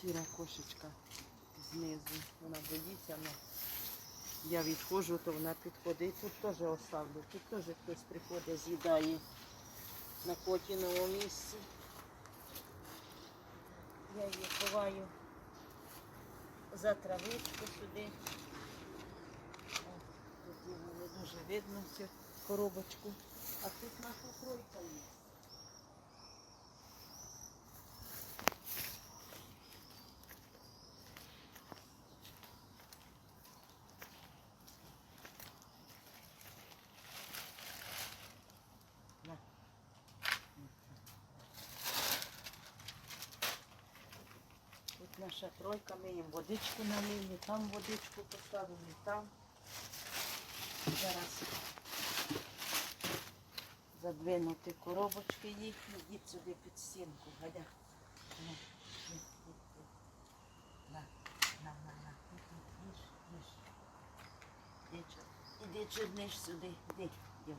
Сіра кошечка знизу. Вона боїться, але я відходжу, то вона підходить. Тут теж оставлю. Тут теж хтось приходить, з'їдає на котіному місці. Я її ховаю за травичку сюди. Тут його не дуже видно цю коробочку. А тут наша тройка є. На. Тут наша тройка, ми їм водичку налили, там водичку поставили, там. Зараз задвинути коробочки їхні, йдіть сюди під стінку, гадя. На, на, на, на, на, на, їж. Іди, чорниш сюди, іди, йдем.